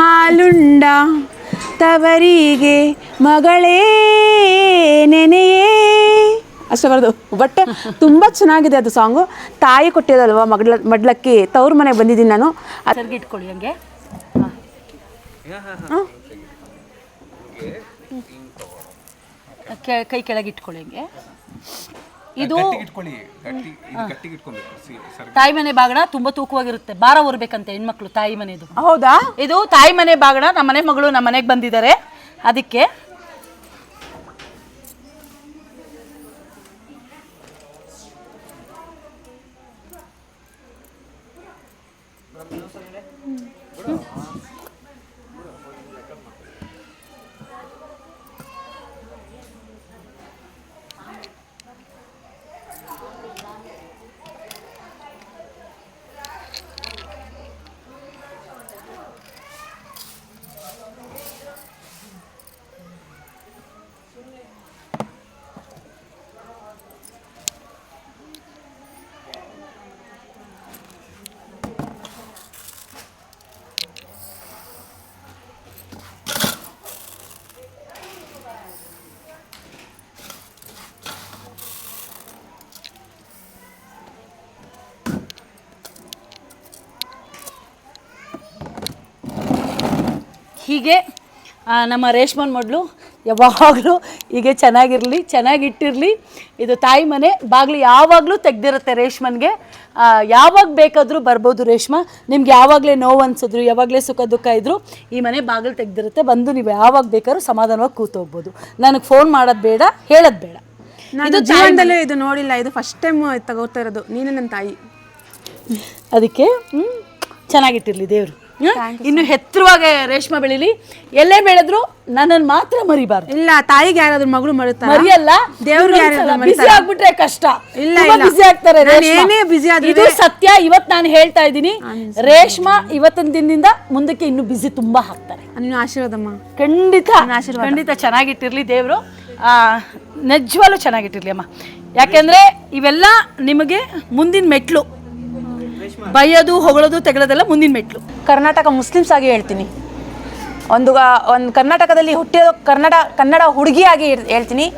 ಹಾಲುಂಡ ತವರಿಗೆ ಮಗಳೇ ನೆನೆಯೇ. ಅಷ್ಟೇ ಬರೋದು ಬಟ್ ತುಂಬ ಚೆನ್ನಾಗಿದೆ ಅದು ಸಾಂಗು. ತಾಯಿ ಕೊಟ್ಟಿರೋದಲ್ವ ಮಗಳ ಮಡ್ಲಕ್ಕಿ? ತವ್ರ ಮನೆಗೆ ಬಂದಿದ್ದೀನಿ ನಾನು. ಅದ್ರಿಗೆ ಇಟ್ಕೊಳ್ಳಿ ಹಂಗೆ. ಕೈ ಕೆಳಗೆ ಇಟ್ಕೊಳ್ಳಿ ಹಂಗೆ. ಇದು ಇಟ್ಕೊಳ್ಳಿ ಗಟ್ಟಿ ಇದು ಗಟ್ಟಿಗೆ ಇಟ್ಕೊಬೇಕು ಸಿ- ಸರ್ ತಾಯಿ ಮನೆ ಬಾಗಣ ತುಂಬಾ ತೂಕವಾಗಿರುತ್ತೆ. ಭಾರ ಹೊರಬೇಕಂತೆ ಹೆಣ್ಮಕ್ಳು ತಾಯಿ ಮನೆದು. ಹೌದಾ? ಇದು ತಾಯಿ ಮನೆ ಬಾಗಣ ನಮ್ಮ ಮನೆ ಮಗಳು ನಮ್ಮ ಮನೆಗೆ ಬಂದಿದ್ದಾರೆ. ಅದಕ್ಕೆ ಹೀಗೆ ನಮ್ಮ ರೇಷ್ಮನ್ ಮೊದಲು ಯಾವಾಗಲೂ ಹೀಗೆ ಚೆನ್ನಾಗಿರಲಿ ಚೆನ್ನಾಗಿಟ್ಟಿರಲಿ. ಇದು ತಾಯಿ ಮನೆ ಬಾಗಿಲು ಯಾವಾಗಲೂ ತೆಗ್ದಿರುತ್ತೆ ರೇಷ್ಮನ್ಗೆ. ಯಾವಾಗ ಬೇಕಾದರೂ ಬರ್ಬೋದು ರೇಷ್ಮ. ನಿಮ್ಗೆ ಯಾವಾಗಲೇ ನೋವು ಅನ್ಸಿದ್ರು ಯಾವಾಗಲೇ ಸುಖ ದುಃಖ ಇದ್ರು ಈ ಮನೆ ಬಾಗಿಲು ತೆಗ್ದಿರುತ್ತೆ. ಬಂದು ನೀವು ಯಾವಾಗ ಬೇಕಾದ್ರೂ ಸಮಾಧಾನವಾಗಿ ಕೂತೋಗ್ಬೋದು ನನಗೆ ಫೋನ್ ಮಾಡೋದು ಬೇಡ ಹೇಳೋದು ಬೇಡ. ಇದು ಜೀವನದಲ್ಲೇ ಇದು ನೋಡಿಲ್ಲ ಇದು ಫಸ್ಟ್ ಟೈಮ್ ತಗೋತಾ ಇರೋದು. ನೀನು ನನ್ನ ತಾಯಿ. ಅದಕ್ಕೆ ಚೆನ್ನಾಗಿಟ್ಟಿರ್ಲಿ ದೇವರು. ಇನ್ನು ಎತ್ತರವಾಗಿ ರೇಷ್ಮೆ ಬೆಳಿಲಿ. ಎಲ್ಲೇ ಬೆಳೆದ್ರು ನನ್ನನ್ನು ಮಾತ್ರ ಮರಿಬಾರ್ದು. ಇಲ್ಲ ತಾಯಿಗೆ ಯಾರಾದ್ರೂ ಮಗಳು ಮರುತ್ತಾ ಮರಿಯಲ್ಲ. ದೇವ್ರಿಗೆ ಯಾರಾದ್ರೂ ಬಿಸಿ ಮರಿತಾರಾ? ಆಗ್ಬಿಟ್ರೆ ಕಷ್ಟ. ಇಲ್ಲ. ಬಿಸಿ ಆಗ್ತಾರೆ ನಾನು ಏನೇ ಬಿಸಿ ಆದ್ರೂ ಇದು ಸತ್ಯ. ಇವತ್ ನಾನು ಹೇಳ್ತಾ ಇದ್ದೀನಿ. ರೇಷ್ಮಾ ಇವತ್ತಿನ ದಿನದಿಂದ ಮುಂದಕ್ಕೆ ಇನ್ನು ಬಿಸಿ ತುಂಬಾ ಹಾಕ್ತಾರೆ ನೀನು ಆಶೀರ್ವಾದಮ್ಮ. ಖಂಡಿತ. ಖಂಡಿತ ಚೆನ್ನಾಗಿಟ್ಟಿರ್ಲಿ ದೇವರು. ನಿಜವಾಗ್ಲೂ ಚೆನ್ನಾಗಿಟ್ಟಿರ್ಲಿ ಅಮ್ಮ. ಯಾಕೆಂದ್ರೆ ಇವೆಲ್ಲ ನಿಮಗೆ ಮುಂದಿನ ಮೆಟ್ಲು. ಬೈಯೋದು ಹೊಗಳೋದು ತೆಗಳೋದೆಲ್ಲ ಮುಂದಿನ ಮೆಟ್ಲು. ಕರ್ನಾಟಕ ಮುಸ್ಲಿಮ್ಸ್ ಆಗಿ ಹೇಳ್ತೀನಿ. ಒಂದು ಒಂದು ಕರ್ನಾಟಕದಲ್ಲಿ ಹುಟ್ಟಿರೋ ಕನ್ನಡ ಕನ್ನಡ ಹುಡುಗಿಯಾಗಿ ಹೇಳ್- ಹೇಳ್ತೀನಿ.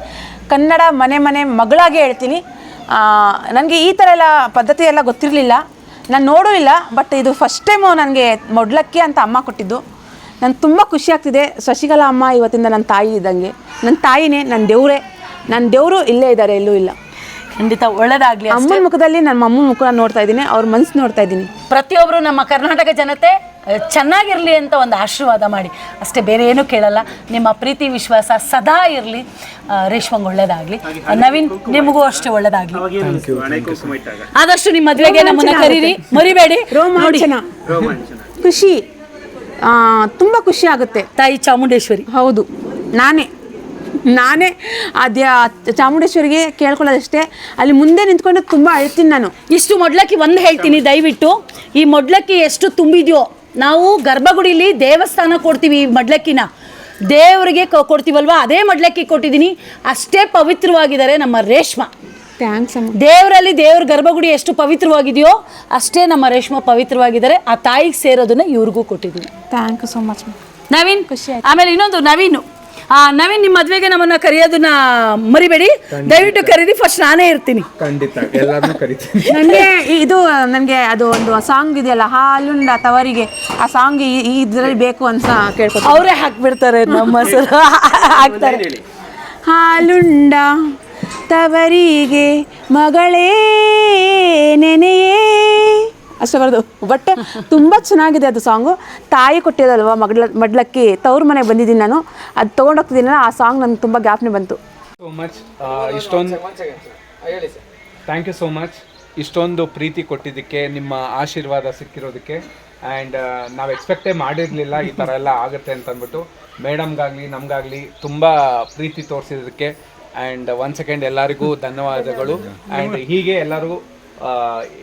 ಕನ್ನಡ ಮನೆ ಮನೆ ಮಗಳಾಗಿ ಹೇಳ್ತೀನಿ. ನನಗೆ ಈ ಥರ ಎಲ್ಲ ಪದ್ಧತಿ ಎಲ್ಲ ಗೊತ್ತಿರಲಿಲ್ಲ. ನಾನು ನೋಡೂ ಇಲ್ಲ ಬಟ್ ಇದು ಫಸ್ಟ್ ಟೈಮು ನನಗೆ ಮೊಡ್ಲಕ್ಕಿ ಅಂತ ಅಮ್ಮ ಕೊಟ್ಟಿದ್ದು. ನಾನು ತುಂಬ ಖುಷಿ ಆಗ್ತಿದೆ. ಶಶಿಕಲಾ ಅಮ್ಮ ಇವತ್ತಿಂದ ನನ್ನ ತಾಯಿ ಇದ್ದಂಗೆ. ನನ್ನ ತಾಯಿನೇ ನನ್ನ ದೇವರೇ. ನನ್ನ ದೇವರು ಇಲ್ಲೇ ಇದ್ದಾರೆ, ಎಲ್ಲೂ ಇಲ್ಲ. ಖಂಡಿತ ಒಳ್ಳೇದಾಗ್ಲಿ ಅಮ್ಮನ ಮುಖದಲ್ಲಿ ನನ್ನ ಅಮ್ಮನ ಮುಖ ನೋಡ್ತಾ ಇದ್ದೀನಿ ಅವ್ರ ಮನ್ಸು ನೋಡ್ತಾ ಇದ್ದೀನಿ. ಪ್ರತಿಯೊಬ್ಬರು ನಮ್ಮ ಕರ್ನಾಟಕ ಜನತೆ ಅಹ್, ಚೆನ್ನಾಗಿರ್ಲಿ ಅಂತ ಒಂದು ಆಶೀರ್ವಾದ ಮಾಡಿ. ಅಷ್ಟೇ ಬೇರೆ ಏನೂ ಕೇಳಲ್ಲ. ನಿಮ್ಮ ಪ್ರೀತಿ ವಿಶ್ವಾಸ ಸದಾ ಇರಲಿ. ರೇಷ್ಮಂಗ್ ಒಳ್ಳೇದಾಗ್ಲಿ. ನವೀನ್ ನಿಮಗೂ ಅಷ್ಟೇ ಒಳ್ಳೇದಾಗ್ಲಿ. ಆದಷ್ಟು ನಿಮ್ಮ ಮದುವೆಗೆ ನಮ್ಮನ್ನ ಕರೀರಿ. ಮರಿಬೇಡಿ. ರೋಮಾಂಚನ. ಖುಷಿ. ತುಂಬಾ ಖುಷಿ ಆಗುತ್ತೆ. ತಾಯಿ ಚಾಮುಂಡೇಶ್ವರಿ. ಹೌದು. ನಾನೇ. ನಾನೇ ಅದೇ ಚಾಮುಂಡೇಶ್ವರಿಗೆ ಕೇಳ್ಕೊಳ್ಳೋದಷ್ಟೇ. ಅಲ್ಲಿ ಮುಂದೆ ನಿಂತ್ಕೊಂಡು ತುಂಬ ಅಳ್ತೀನಿ ನಾನು. ಇಷ್ಟು ಮೊಡ್ಲಕ್ಕಿ ಒಂದು ಹೇಳ್ತೀನಿ ದಯವಿಟ್ಟು. ಈ ಮೊಡ್ಲಕ್ಕಿ ಎಷ್ಟು ತುಂಬಿದೆಯೋ ನಾವು ಗರ್ಭಗುಡಿಲಿ ದೇವಸ್ಥಾನ ಕೊಡ್ತೀವಿ ಈ ಮಡ್ಲಕ್ಕಿನ. ದೇವರಿಗೆ ಕೊಡ್ತೀವಲ್ವಾ? ಅದೇ ಮಡ್ಲಕ್ಕಿ ಕೊಟ್ಟಿದ್ದೀನಿ. ಅಷ್ಟೇ ಪವಿತ್ರವಾಗಿದ್ದಾರೆ ನಮ್ಮ ರೇಷ್ಮಾ. ಥ್ಯಾಂಕ್ಸ್ ಅಮ್ಮ. ದೇವರಲ್ಲಿ ದೇವ್ರ ಗರ್ಭಗುಡಿ ಎಷ್ಟು ಪವಿತ್ರವಾಗಿದೆಯೋ ಅಷ್ಟೇ ನಮ್ಮ ರೇಷ್ಮಾ ಪವಿತ್ರವಾಗಿದ್ದಾರೆ. ಆ ತಾಯಿಗೆ ಸೇರೋದನ್ನ ಇವ್ರಿಗೂ ಕೊಟ್ಟಿದ್ದೀನಿ. Thank you so much Naveen ಖುಷಿ ಆಯ್ತು. ಆಮೇಲೆ ಇನ್ನೊಂದು ನವೀನ್. ನವೀನ್ ನಿಮ್ಮ ಮದ್ವೆಗೆ ನಮ್ಮನ್ನ ಕರೆಯೋದನ್ನ ಮರಿಬೇಡಿ. ದಯವಿಟ್ಟು ಕರೀರಿ ಫಸ್ಟ್ ನಾನೇ ಇರ್ತೀನಿ. ಖಂಡಿತ ಎಲ್ಲರನ್ನೂ ಕರಿತೀನಿ. ನನಗೆ ಇದು ನನಗೆ ಅದು ಒಂದು ಸಾಂಗ್ ಇದೆಯಲ್ಲ ಹಾಲುಂಡ ತವರಿಗೆ ಆ ಸಾಂಗ್ ಈ ಇದರಲ್ಲಿ ಬೇಕು ಅಂತ ಕೇಳ್ಕೊ ಅವರೇ ಹಾಕ್ಬಿಡ್ತಾರೆ ನಮ್ಮ ಹೆಸರು. ಹಾಕ್ತಾರೆ. ಹಾಲುಂಡ ತವರಿಗೆ ಮಗಳೇ ನೆನೆಯೇ ಅಷ್ಟೇ ಬರೋದು. ಬಟ್ ತುಂಬ ಚೆನ್ನಾಗಿದೆ ಅದು ಸಾಂಗು ತಾಯಿ ಕೊಟ್ಟಿರೋದಲ್ವ ಮಗಳ ಮಡ್ಲಕ್ಕಿ? ತವ್ರ ಮನೆಗೆ ಬಂದಿದ್ದೀನಿ ನಾನು. ಅದು ತೊಗೊಂಡೋಗ್ತಿದ್ದೀನಲ್ಲ ಆ ಸಾಂಗ್ ನನಗೆ ತುಂಬ ಜ್ಞಾಪನೆ ಬಂತು. ಸೋ ಮಚ್ ಇಷ್ಟೊಂದು ಥ್ಯಾಂಕ್ ಯು ಸೋ ಮಚ್ ಇಷ್ಟೊಂದು ಪ್ರೀತಿ ಕೊಟ್ಟಿದ್ದಕ್ಕೆ ನಿಮ್ಮ ಆಶೀರ್ವಾದ ಸಿಕ್ಕಿರೋದಕ್ಕೆ. ಆ್ಯಂಡ್ ನಾವು ಎಕ್ಸ್ಪೆಕ್ಟೇ ಮಾಡಿರಲಿಲ್ಲ ಈ ಥರ ಎಲ್ಲ ಆಗುತ್ತೆ ಅಂತ ಅಂದ್ಬಿಟ್ಟು ಮೇಡಮ್ಗಾಗಲಿ ನಮಗಾಗಲಿ ತುಂಬ ಪ್ರೀತಿ ತೋರಿಸಿದ್ದಕ್ಕೆ. ಆ್ಯಂಡ್ ಒನ್ ಸೆಕೆಂಡ್ ಎಲ್ಲರಿಗೂ ಧನ್ಯವಾದಗಳು. ಆ್ಯಂಡ್ ಹೀಗೆ ಎಲ್ಲರೂ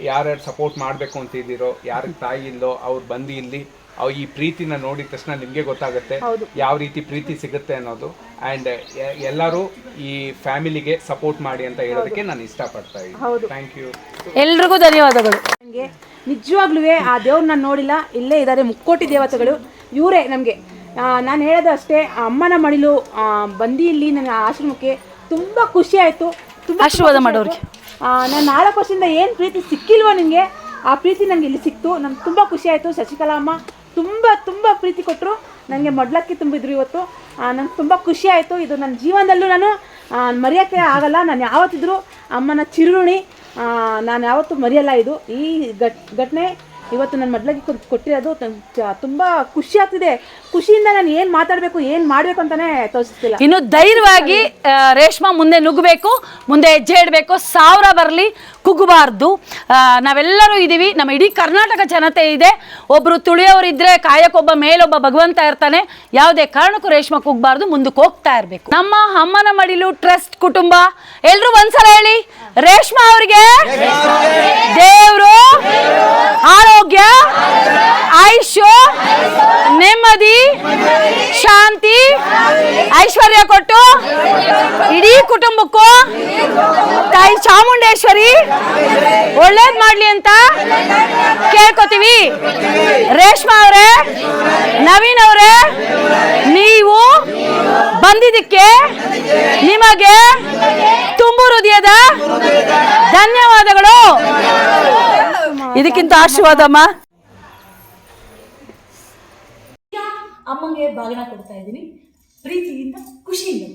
ಯಾರ್ಯಾರು ಸಪೋರ್ಟ್ ಮಾಡಬೇಕು ಅಂತ ಇದ್ದೀರೋ ಯಾರಿಗೆ ತಾಯಿ ಇಲ್ಲೋ ಅವ್ರು ಬಂದು ಇಲ್ಲಿ ಅವ್ ಈ ಪ್ರೀತಿನ ನೋಡಿದ ತಕ್ಷಣ ನಿಮಗೆ ಗೊತ್ತಾಗುತ್ತೆ ಯಾವ ರೀತಿ ಪ್ರೀತಿ ಸಿಗುತ್ತೆ ಅನ್ನೋದು. ಆ್ಯಂಡ್ ಎಲ್ಲರೂ ಈ ಫ್ಯಾಮಿಲಿಗೆ ಸಪೋರ್ಟ್ ಮಾಡಿ ಅಂತ ಹೇಳೋದಕ್ಕೆ ನಾನು ಇಷ್ಟಪಡ್ತಾ ಇದ್ದೀನಿ. ಥ್ಯಾಂಕ್ ಯು ಎಲ್ರಿಗೂ ಧನ್ಯವಾದಗಳು. ನನಗೆ ನಿಜವಾಗ್ಲೂ ಆ ದೇವ್ರನ್ನ ನೋಡಿಲ್ಲ ಇಲ್ಲೇ ಇದ್ದಾರೆ ಮುಕ್ಕೋಟಿ ದೇವತೆಗಳು. ಇವರೇ ನಮಗೆ. ನಾನು ಹೇಳೋದು ಅಷ್ಟೇ ಅಮ್ಮನ ಮಡಿಲು ಬಂದಿ ಬಂದು ಇಲ್ಲಿ ನನ್ನ ಆಶ್ರಮಕ್ಕೆ ತುಂಬ ಖುಷಿ ಆಯಿತು. ತುಂಬ ಆಶೀರ್ವಾದ ಮಾಡೋರಿಗೆ. ನಾನು ನಾಲ್ಕು ವರ್ಷದಿಂದ ಏನು ಪ್ರೀತಿ ಸಿಕ್ಕಿಲ್ವೋ ನಿಮಗೆ ಆ ಪ್ರೀತಿ ನನಗೆ ಇಲ್ಲಿ ಸಿಕ್ತು. ನಂಗೆ ತುಂಬ ಖುಷಿ ಆಯಿತು. ಶಶಿಕಲಾ ಅಮ್ಮ ತುಂಬ ತುಂಬ ಪ್ರೀತಿ ಕೊಟ್ಟರು ನನಗೆ ಮೊಡ್ಲಕ್ಕಿ ತುಂಬಿದ್ರು ಇವತ್ತು. ನಂಗೆ ತುಂಬ ಖುಷಿ ಆಯಿತು. ಇದು ನನ್ನ ಜೀವನದಲ್ಲೂ ನಾನು ಮರೆಯೋಕ್ಕೆ ಆಗಲ್ಲ. ನಾನು ಯಾವತ್ತಿದ್ರು ಅಮ್ಮನ ಚಿರುಣಿ ನಾನು ಯಾವತ್ತೂ ಮರೆಯಲ್ಲ ಇದು. ಈ ಘಟ್, ಘಟನೆ ಇವತ್ತು ನನ್ನ ಮಡ್ಲಗಿ ಕೊಟ್ಟಿರೋದು ತುಂಬ ಖುಷಿ ಆಗ್ತಿದೆ. ಖುಷಿಯಿಂದ ನಾನು ಏನು ಮಾತಾಡಬೇಕು ಏನು ಮಾಡಬೇಕು ಅಂತಲೇ ತೋರಿಸ್ತಿಲ್ಲ ಇನ್ನು ಧೈರ್ಯವಾಗಿ ರೇಷ್ಮಾ ಮುಂದೆ ನುಗ್ಗಬೇಕು ಮುಂದೆ ಹೆಜ್ಜೆ ಇಡಬೇಕು ಸಾವಿರ ಬರಲಿ ಕುಗ್ಗಬಾರ್ದು ಆ, ನಾವೆಲ್ಲರೂ ಇದ್ದೀವಿ ನಮ್ಮ ಇಡೀ ಕರ್ನಾಟಕ ಜನತೆ ಇದೆ. ಒಬ್ಬರು ತುಳಿಯೋರಿದ್ರೆ ಕಾಯಕ್ಕೊಬ್ಬ ಮೇಲೊಬ್ಬ ಭಗವಂತ ಇರ್ತಾನೆ. ಯಾವುದೇ ಕಾರಣಕ್ಕೂ ರೇಷ್ಮಾ ಕುಗ್ಬಾರ್ದು ಮುಂದಕ್ಕೆ ಹೋಗ್ತಾ ಇರಬೇಕು. ನಮ್ಮ ಅಮ್ಮನ ಮಡಿಲು ಟ್ರಸ್ಟ್ ಕುಟುಂಬ. ಎಲ್ಲರೂ ಒಂದ್ಸಲ ಹೇಳಿ ರೇಷ್ಮಾ ಅವರಿಗೆ ದೇವರು ಆರೋಗ್ಯ, ಆಯುಷ್ಯ, ನೆಮ್ಮದಿ, ಶಾಂತಿ, ಐಶ್ವರ್ಯ ಕೊಟ್ಟು ಇಡೀ ಕುಟುಂಬಕ್ಕೂ ತಾಯಿ ಚಾಮುಂಡೇಶ್ವರಿ ಒಳ್ಳೇದ್ ಮಾಡ್ಲಿ ಅಂತ ಕೇಳ್ಕೊತೀವಿ. ರೇಷ್ಮಾ ಅವರೇ, ನವೀನ್ ಅವರೇ, ನೀವು ಬಂದಿದ್ದಕ್ಕೆ ನಿಮಗೆ ತುಂಬು ಹೃದಯದ ಧನ್ಯವಾದಗಳು. ಇದಕ್ಕಿಂತ ಆಶೀರ್ವಾದಮ್ಮ. ಅಮ್ಮಂಗೆ ಬಾಗಿನ ಕೊಡ್ತಾ ಇದ್ದೀನಿ. ಪ್ರೀತಿಯಿಂದ ಖುಷಿಯಿಂದ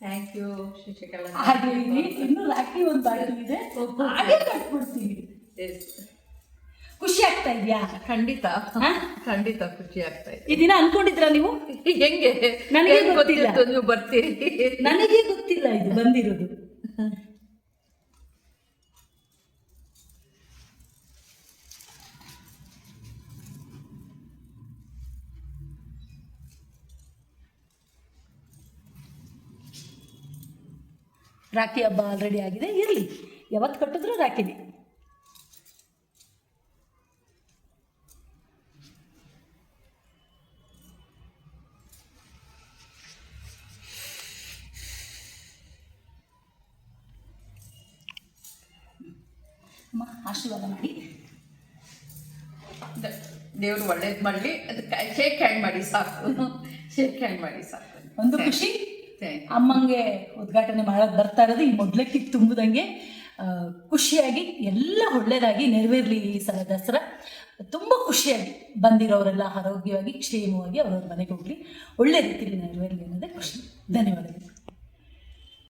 ಥ್ಯಾಂಕ್ ಯು ಶಶಿಕಲಾ ಹಾಗೆ ಇಲ್ಲಿ ಇನ್ನು ರಾಖಿ ಒಂದು ಬಾಕಿ ಇದೆ. ಹಾಗೆ ಕಟ್ಬಿಡ್ತೀವಿ. ಖುಷಿ ಆಗ್ತಾ ಇದೆಯಾ? ಖಂಡಿತ. ಖಂಡಿತ ಖುಷಿ ಆಗ್ತಾ ಇದೆ. ಈ ದಿನ ಅನ್ಕೊಂಡಿದ್ರ ನೀವು? ಹೆಂಗೆ? ನನಗೆ ಗೊತ್ತಿಲ್ಲ. ನೀವು ಬರ್ತೀರಿ. ನನಗೆ ಗೊತ್ತಿಲ್ಲ ಇದು ಬಂದಿರೋದು. ರಾಖಿ ಹಬ್ಬ ಆಲ್ರೆಡಿ ಆಗಿದೆ ಇರಲಿ. ಯಾವತ್ತು ಕಟ್ಟಿದ್ರು ರಾಖಿನೇ. ಅಮ್ಮ ಆಶೀರ್ವಾದ ಮಾಡಿ. ದೇವ್ರು ಒಳ್ಳೇದು ಮಾಡಲಿ. ಅದಕ್ಕೆ ಶೇಕ್ ಹ್ಯಾಂಡ್ ಮಾಡಿ ಸಾಕು. ಶೇಕ್ ಹ್ಯಾಂಡ್ ಮಾಡಿ ಸಾಕು. ಒಂದು ಖುಷಿ. ಅಮ್ಮಂಗೆ ಉದ್ಘಾಟನೆ ಮಾಡೋಕೆ ಬರ್ತಾ ಇರೋದು. ಈ ಮೊದ್ಲ ಕಿಕ್ ತುಂಬದಂಗೆ ಖುಷಿಯಾಗಿ, ಎಲ್ಲ ಒಳ್ಳೇದಾಗಿ ನೆರವೇರಲಿ ಈ ಸಲ ದಸರಾ. ತುಂಬ ಖುಷಿಯಾಗಿ ಬಂದಿರೋರೆಲ್ಲ ಆರೋಗ್ಯವಾಗಿ, ಕ್ಷೇಮವಾಗಿ ಅವ್ರವ್ರ ಮನೆಗೆ ಹೋಗ್ಲಿ. ಒಳ್ಳೆ ರೀತಿಯಲ್ಲಿ ನೆರವೇರಲಿ ಅನ್ನೋದೇ ಖುಷಿ. ಧನ್ಯವಾದಗಳು.